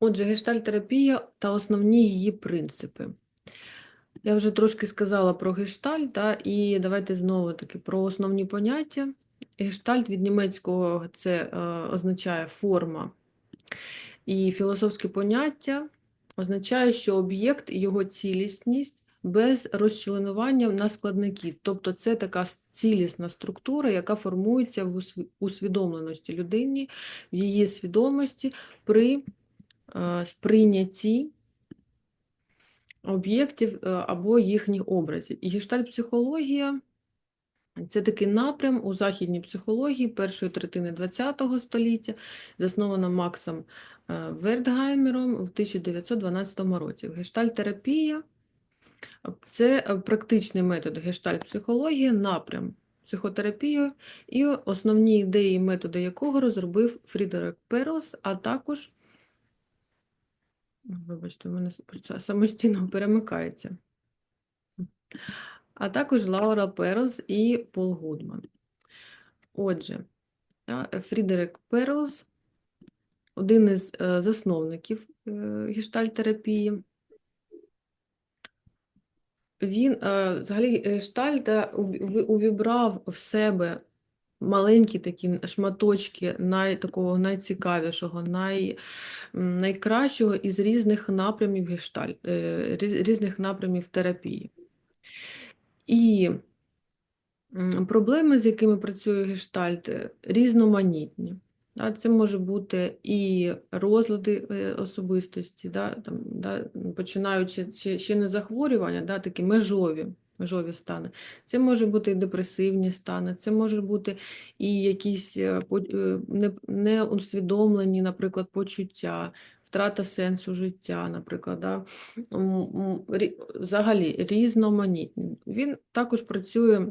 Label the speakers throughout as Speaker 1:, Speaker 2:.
Speaker 1: Отже, гештальтерапія та основні її принципи. Я вже трошки сказала про гештальт, та, і давайте знову таки про основні поняття. Гештальт від німецького це е, означає форма. І філософське поняття означає, що об'єкт і його цілісність без розчленування на складники. Тобто це така цілісна структура, яка формується в усвідомленості людині, в її свідомості при сприйнятті об'єктів е, або їхніх образів. І гештальт-психологія це такий напрям у західній психології першої третини ХХ століття, заснована Максом е, Вертгаймером в 1912 році. Гештальт-терапія – це е, практичний метод гештальт-психології, напрям психотерапії і основні ідеї, методи якого розробив Фрідерик Перлс, а також Вибачте, у мене самостійно перемикається. А також Лаура Перлс і Пол Гудман. Отже, Фрідерик Перлс один із е, засновників е, гештальтерапії. Він е, взагалі гештальта увібрав в себе маленькі такі шматочки най, такого найцікавішого, най, найкращого із різних напрямів гештальт, е, різних напрямів терапії. І проблеми, з якими працює гештальт, е, різноманітні. Да, Це може бути і розлади е, особистості, да, там, да, починаючи ще не захворювання, да, такі межові, межові стани. Це може бути і депресивні стани, це може бути і якісь е, е, не- неусвідомлені, наприклад, почуття, втрата сенсу життя, наприклад. Да. Взагалі різноманітні. Він також працює.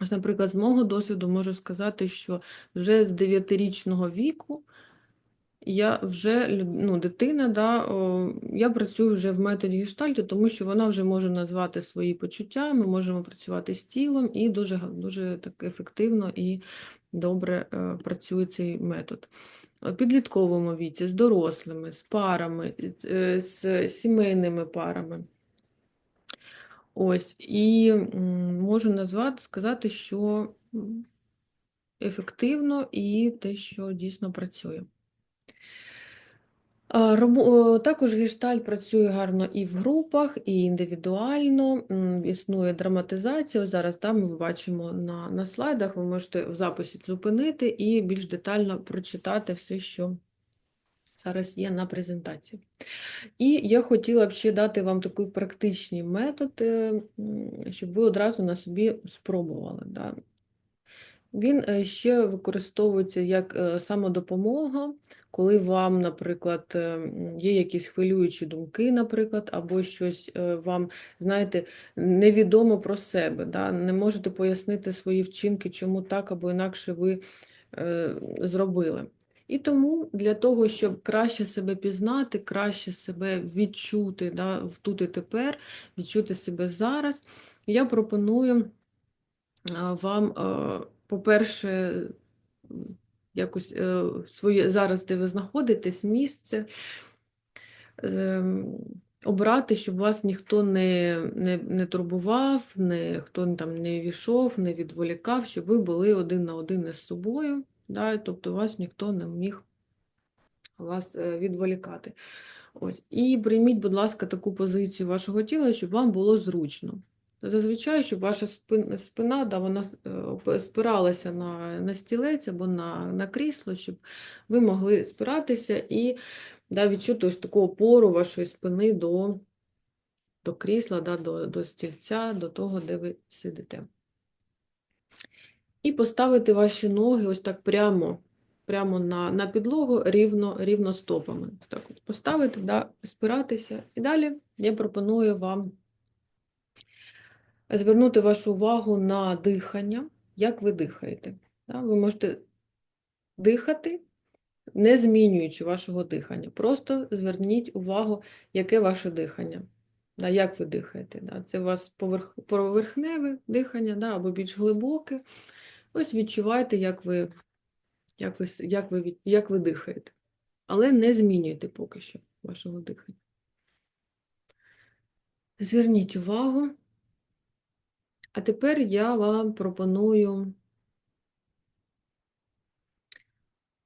Speaker 1: Ось, наприклад, з мого досвіду можу сказати, що вже з 9-річного віку я вже ну, дитина, да, о, я працюю вже в методі гештальту, тому що вона вже може назвати свої почуття, ми можемо працювати з тілом і дуже, дуже так ефективно і добре е, працює цей метод. У підлітковому віці, з дорослими, з парами, е, з сімейними парами. Ось, і можу назвати, сказати, що ефективно і те, що дійсно працює. Також гештальт працює гарно і в групах, і індивідуально. Існує драматизація. Зараз да, ми бачимо на, на слайдах. Ви можете в записі зупинити і більш детально прочитати все, що зараз є на презентації. І я хотіла б ще дати вам такий практичний метод, е, щоб ви одразу на собі спробували. Да. Він е, ще використовується як е, самодопомога, коли вам, наприклад, е, є якісь хвилюючі думки, наприклад, або щось вам, знаєте, невідомо про себе, да, не можете пояснити свої вчинки, чому так або інакше ви зробили. І тому для того, щоб краще себе пізнати, краще себе відчути да, в тут і тепер, відчути себе зараз, я пропоную вам, по-перше, якось е, своє зараз, де ви знаходитесь, місце ем, обрати, щоб вас ніхто не, не, не турбував, не, хто там не війшов, не відволікав, щоб ви були один на один із собою, да, тобто вас ніхто не міг вас е, відволікати. Ось. І прийміть, будь ласка, таку позицію вашого тіла, щоб вам було зручно. Зазвичай, щоб ваша спина, да, вона е, спиралася на, на стілець або на, на крісло, щоб ви могли спиратися і да, відчути ось таку опору вашої спини до, до крісла, да, до, до стільця, до того, де ви сидите. І поставити ваші ноги ось так прямо, прямо на, на підлогу рівно, рівно стопами. Так от поставити, да, спиратися. І далі я пропоную вам звернути вашу увагу на дихання, як ви дихаєте. Ви можете дихати, не змінюючи вашого дихання. Просто зверніть увагу, яке ваше дихання. Як ви дихаєте? Це у вас поверхневе дихання або більш глибоке. Ось відчувайте, як ви, як ви, як ви, як ви дихаєте. але не змінюйте поки що вашого дихання. Зверніть увагу. А тепер я вам пропоную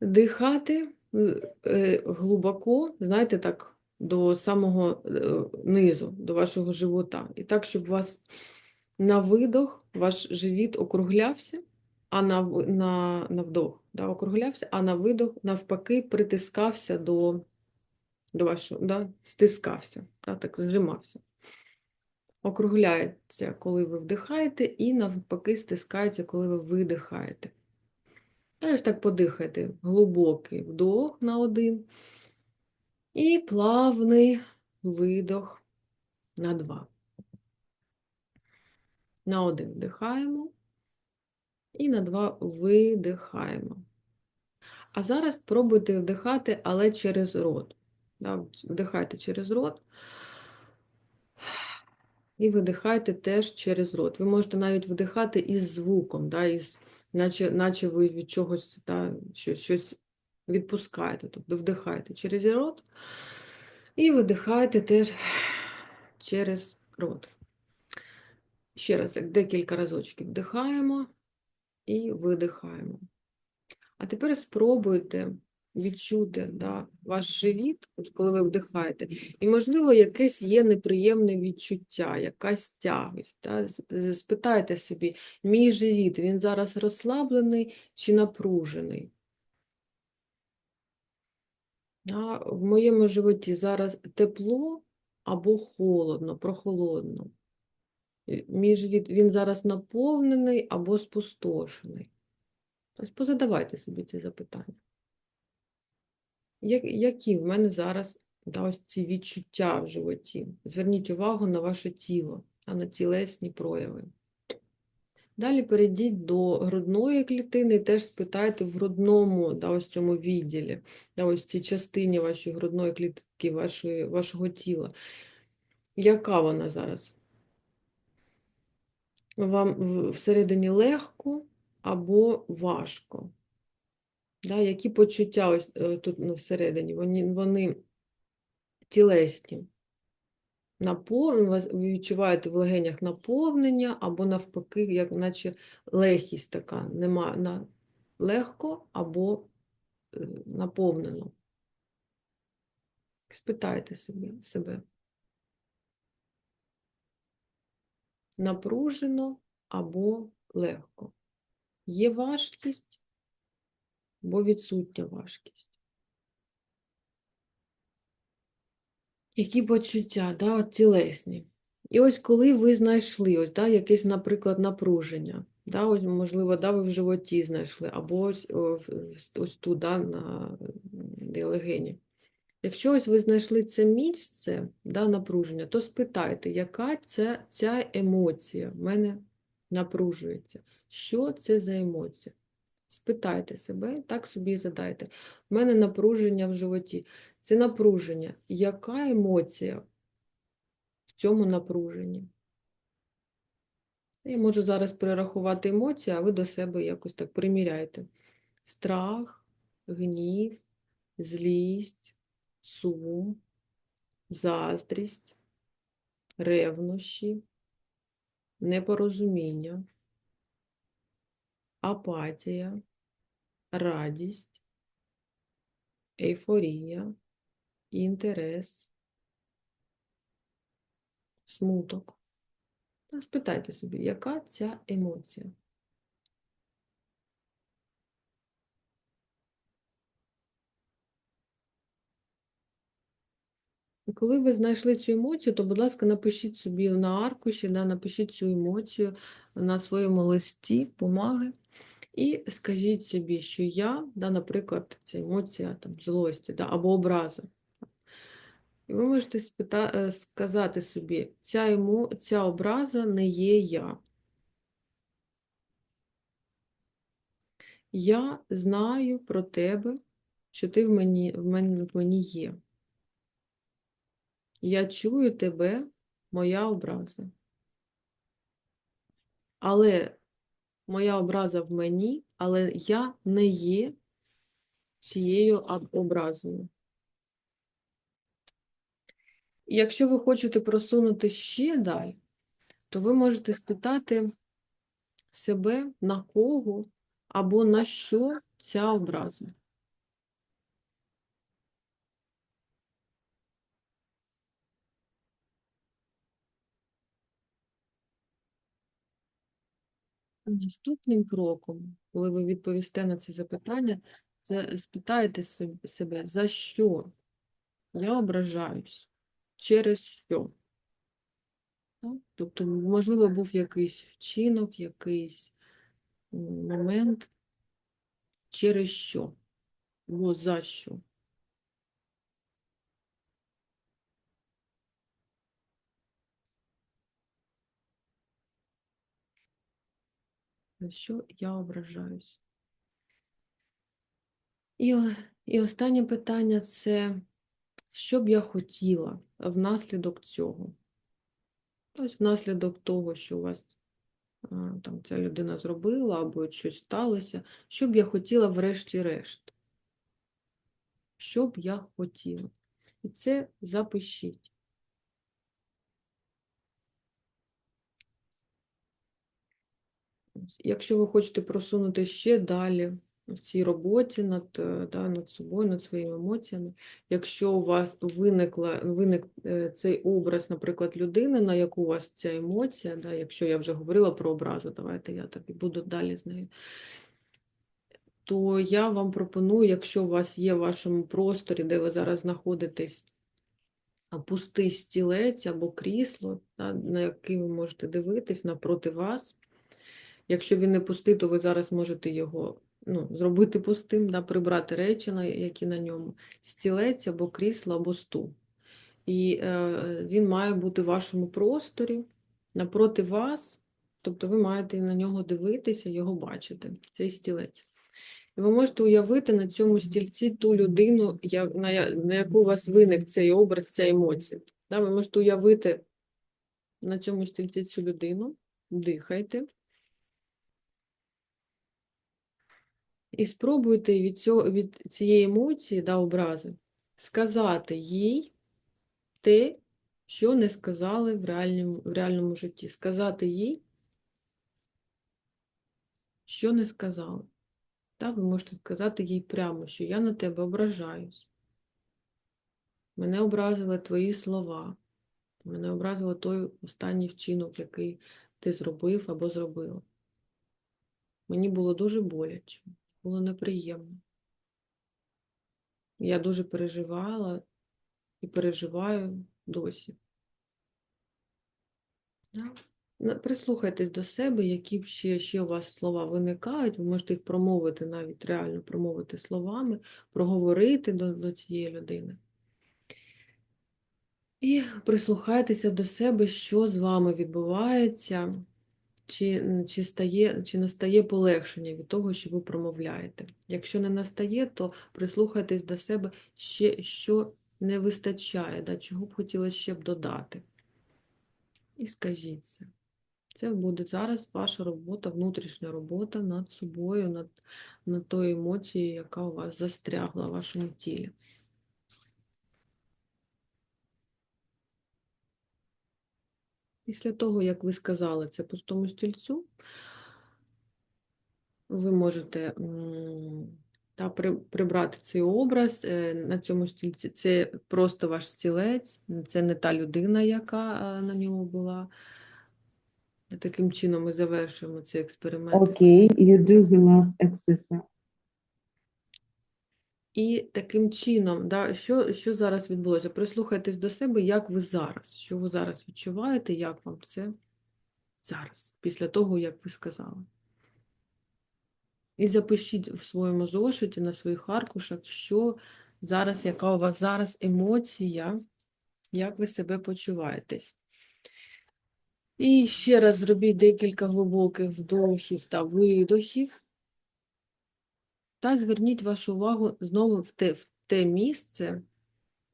Speaker 1: дихати е, е, глибоко, знаєте, так, до самого е, низу, до вашого живота. І так, щоб у вас на видох ваш живіт округлявся, а на, на, на вдох да, округлявся, а на видох, навпаки, притискався до, до вашого, да, стискався, да, так, зжимався. Округляється, коли ви вдихаєте, і навпаки стискається, коли ви видихаєте. Та ось так подихайте. Глибокий вдох на один і плавний видох на два. На один вдихаємо і на два видихаємо. А зараз пробуйте вдихати, але через рот. Вдихайте через рот. І видихайте теж через рот. Ви можете навіть вдихати із звуком, да, із, наче, наче ви від чогось да, щось, щось відпускаєте. Тобто вдихайте через рот і видихайте теж через рот. Ще раз, так, декілька разочків вдихаємо і видихаємо. А тепер спробуйте відчути да, ваш живіт, от коли ви вдихаєте, і, можливо, якесь є неприємне відчуття, якась тягость. Да? Спитайте собі, мій живіт, він зараз розслаблений чи напружений? А в моєму животі зараз тепло або холодно, прохолодно. Мій живіт, він зараз наповнений або спустошений. Ось позадавайте собі ці запитання. Які в мене зараз да, ось ці відчуття в животі? Зверніть увагу на ваше тіло, а на тілесні прояви. Далі перейдіть до грудної клітини і теж спитайте в грудному, да, ось цьому відділі, да, ось цій частині вашої грудної клітки, вашої, вашого тіла. Яка вона зараз? Вам всередині легко або важко? Да, які почуття ось е, тут ну, всередині? Вони, вони тілесні. Напов... Ви відчуваєте в легенях наповнення або навпаки, як наче легкість така. Нема на... легко або е, наповнено. Спитайте собі, себе. Напружено або легко. Є важкість або відсутня важкість. Які почуття, да, от тілесні. І ось коли ви знайшли ось, да, якесь, наприклад, напруження, да, ось, можливо, да, ви в животі знайшли, або ось, ось тут, да, на легені. Якщо ось ви знайшли це місце да, напруження, то спитайте, яка це, ця емоція в мене напружується? Що це за емоція? Спитайте себе, так собі задайте. У мене напруження в животі. Це напруження. Яка емоція в цьому напруженні? Я можу зараз перерахувати емоції, а ви до себе якось так приміряйте. Страх, гнів, злість, сум, заздрість, ревнощі, непорозуміння, апатія, радість, ейфорія, інтерес, смуток. Та спитайте собі, яка ця емоція? Коли ви знайшли цю емоцію, то, будь ласка, напишіть собі на аркуші, да, напишіть цю емоцію на своєму листі бумаги і скажіть собі, що я, да, наприклад, ця емоція там, злості да, або образи. І ви можете спита... е, сказати собі, ця, емо... ця образа не є я. Я знаю про тебе, що ти в мені, в мені, в мені є. Я чую тебе, моя образа. Але моя образа в мені, але я не є цією образою. І якщо ви хочете просунути ще далі, то ви можете спитати себе, на кого або на що ця образа. Наступним кроком, коли ви відповісте на це запитання, за- спитаєте себе, за що я ображаюсь, через що. Тобто, можливо, був якийсь вчинок, якийсь момент, через що, або за що. За що я ображаюсь. І, і останнє питання це, що б я хотіла внаслідок цього? Тобто внаслідок того, що у вас там ця людина зробила або щось сталося, що б я хотіла врешті-решт? Що б я хотіла? І це запишіть. Якщо ви хочете просунути ще далі в цій роботі над, е, да, над собою, над своїми емоціями, якщо у вас виникла, виник е, цей образ, наприклад, людини, на яку у вас ця емоція, да, якщо я вже говорила про образу, давайте я так і буду далі з нею, то я вам пропоную, якщо у вас є в вашому просторі, де ви зараз знаходитесь, пустий стілець або крісло, на який ви можете дивитись напроти вас. Якщо він не пустий, то ви зараз можете його ну, зробити пустим, да, прибрати речі, які на ньому, стілець або крісло, або стул. І е, він має бути в вашому просторі, напроти вас, тобто ви маєте на нього дивитися, його бачити, цей стілець. І ви можете уявити на цьому стільці ту людину, на яку у вас виник цей образ, ця емоція. Да, ви можете уявити на цьому стільці цю людину, дихайте. І спробуйте від, цього, від цієї емоції, да, образи, сказати їй те, що не сказали в реальному, в реальному житті. Сказати їй, що не сказали. Да, ви можете сказати їй прямо, що я на тебе ображаюсь. Мене образили твої слова. Мене образило той останній вчинок, який ти зробив або зробила. Мені було дуже боляче, було неприємно. Я дуже переживала і переживаю досі. Прислухайтесь до себе, які б ще, ще у вас слова виникають, ви можете їх промовити, навіть реально промовити словами, проговорити до, до цієї людини. І прислухайтеся до себе, що з вами відбувається, чи, чи, стає, чи настає полегшення від того, що ви промовляєте. Якщо не настає, то прислухайтесь до себе, ще, що не вистачає, да, чого б хотілося ще б додати. І скажіть це. Це буде зараз ваша робота, внутрішня робота над собою, над, над тою емоцією, яка у вас застрягла в вашому тілі. Після того, як ви сказали це пустому стільцю, ви можете та, прибрати цей образ е, на цьому стільці. Це просто ваш стілець, це не та людина, яка е, на ньому була. Таким чином ми завершуємо цей експеримент.
Speaker 2: Okay, you do the last exercise.
Speaker 1: І таким чином, да, що, що зараз відбулося? Прислухайтесь до себе, як ви зараз, що ви зараз відчуваєте, як вам це зараз, після того, як ви сказали. І запишіть в своєму зошиті на своїх аркушах, що зараз, яка у вас зараз емоція, як ви себе почуваєтесь. І ще раз зробіть декілька глибоких вдохів та видохів. Та зверніть вашу увагу знову в те, в те місце,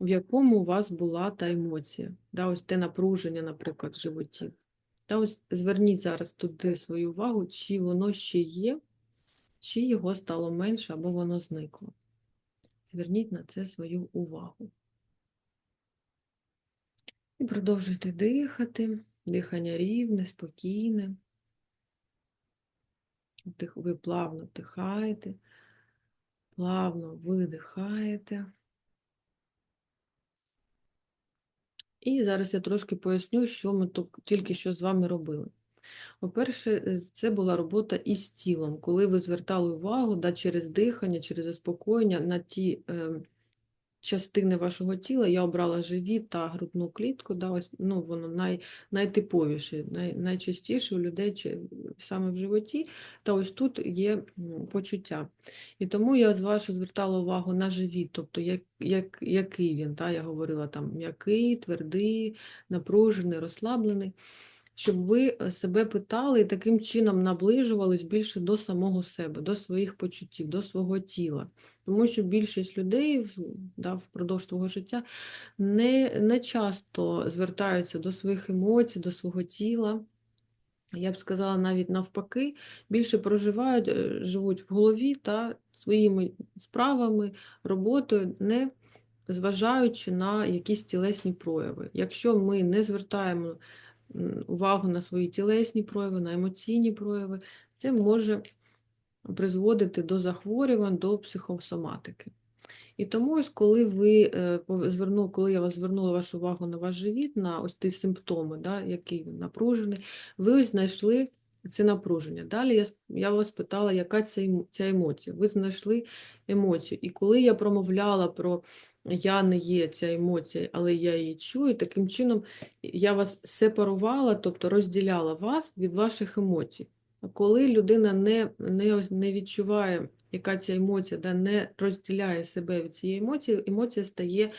Speaker 1: в якому у вас була та емоція. Да, ось те напруження, наприклад, в животі. Та ось зверніть зараз туди свою увагу, чи воно ще є, чи його стало менше, або воно зникло. Зверніть на це свою увагу. І продовжуйте дихати. Дихання рівне, спокійне. Ви плавно вдихаєте, плавно видихаєте. І зараз я трошки поясню, що ми тільки що з вами робили. По-перше, е, це була робота із тілом, коли ви звертали увагу да, через дихання, через заспокоєння на ті е, частини вашого тіла. Я обрала живіт та грудну клітку. Да, ось, ну, воно най, найтиповіше, най, найчастіше у людей чи- саме в животі. Та ось тут є почуття. І тому я з вашу звертала увагу на живіт, тобто як, як, який він. Та, я говорила там м'який, твердий, напружений, розслаблений щоб ви е, себе питали і таким чином наближувались більше до самого себе, до своїх почуттів, до свого тіла. Тому що більшість людей да, впродовж свого життя не, не часто звертаються до своїх емоцій, до свого тіла. Я б сказала, навіть навпаки, більше проживають, е, живуть в голові та своїми справами, роботою, не зважаючи на якісь тілесні прояви. Якщо ми не звертаємо увагу на свої тілесні прояви, на емоційні прояви, це може призводити до захворювань, до психосоматики. І тому, ось коли ви е, зверну, коли я вас звернула вашу увагу на ваш живіт, на ось ті симптоми, да, який він напружений, ви ось знайшли це напруження. Далі я, я вас питала, яка емо- ця емоція. Ви знайшли емоцію. І коли я промовляла про я не є ця емоція, але я її чую, таким чином я вас сепарувала, тобто розділяла вас від ваших емоцій. Коли людина не, не, не відчуває, яка ця емоція, да, не розділяє себе від цієї емоції, емоція стає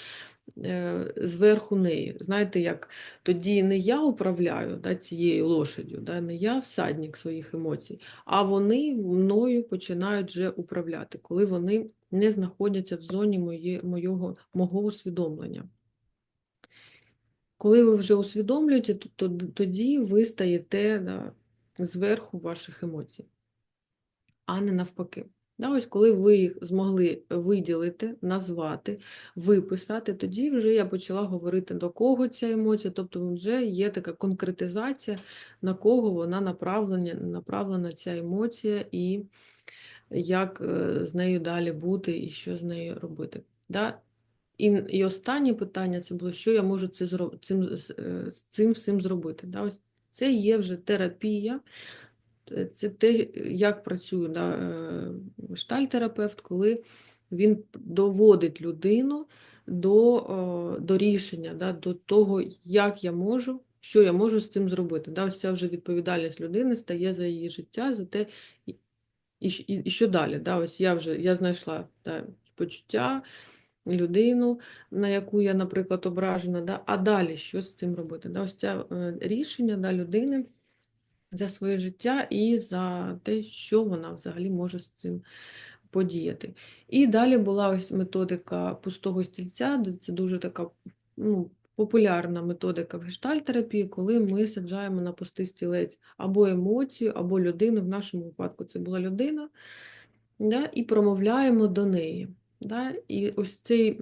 Speaker 1: зверху неї. Знаєте, як тоді не я управляю да, цією лошаддю, да, не я всадник своїх емоцій, а вони мною починають вже управляти, коли вони не знаходяться в зоні моє, моєго, мого усвідомлення. Коли ви вже усвідомлюєте, то, тоді ви стаєте да, зверху ваших емоцій, а не навпаки. Да, ось коли ви їх змогли виділити, назвати, виписати, тоді вже я почала говорити, до кого ця емоція, тобто вже є така конкретизація, на кого вона направлена, направлена ця емоція, і як е, з нею далі бути, і що з нею робити. Да? І, і останнє питання це було, що я можу це, цим, е, цим всім зробити. Да? Ось це є вже терапія, це те, як працює да, е, гештальтерапевт, коли він доводить людину до, до рішення, да, до того, як я можу, що я можу з цим зробити. Да, ось ця вже відповідальність людини стає за її життя, за те, і, і, і, що далі. Да, ось я вже я знайшла да, почуття, людину, на яку я, наприклад, ображена, да, а далі що з цим робити? Да, ось це е, рішення да, людини за своє життя і за те, що вона взагалі може з цим подіяти. І далі була ось методика пустого стільця, це дуже така ну, популярна методика в гештальтерапії, коли ми саджаємо на пустий стілець або емоцію, або людину. В нашому випадку це була людина, да, і промовляємо до неї. Да, і ось цей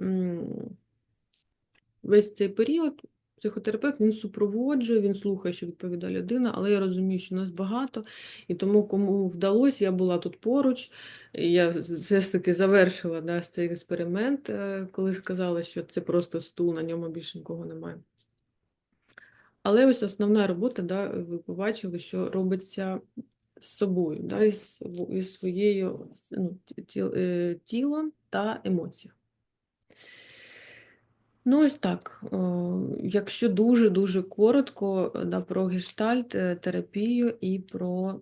Speaker 1: весь цей період психотерапевт він супроводжує, він слухає, що відповідає людина, але я розумію, що нас багато, і тому кому вдалося, я була тут поруч, і я все ж таки завершила да, цей експеримент, е, коли сказала, що це просто стул, на ньому більше нікого немає. Але ось основна робота, да, ви побачили, що робиться з собою, да, із, своєю ну, е, тілом та емоціями. Ну, ось так. Е, Якщо дуже-дуже коротко, е, да, про гештальт, е, терапію і про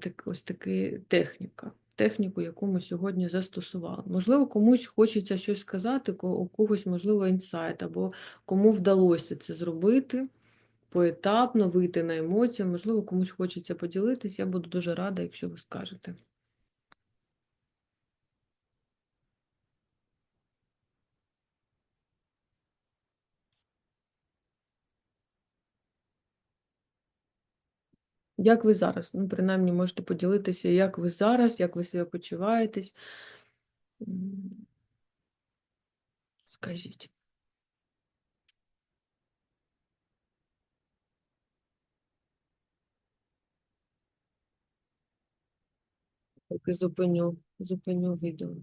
Speaker 1: так, ось таки техніка. Техніку, яку ми сьогодні застосували. Можливо, комусь хочеться щось сказати, у когось, можливо, інсайт, або кому вдалося це зробити поетапно, вийти на емоції. Можливо, комусь хочеться поділитись. Я буду дуже рада, якщо ви скажете. Як ви зараз? Ну, принаймні, можете поділитися, як ви зараз, як ви себе почуваєтесь. Скажіть. Зупиню, зупиню відео.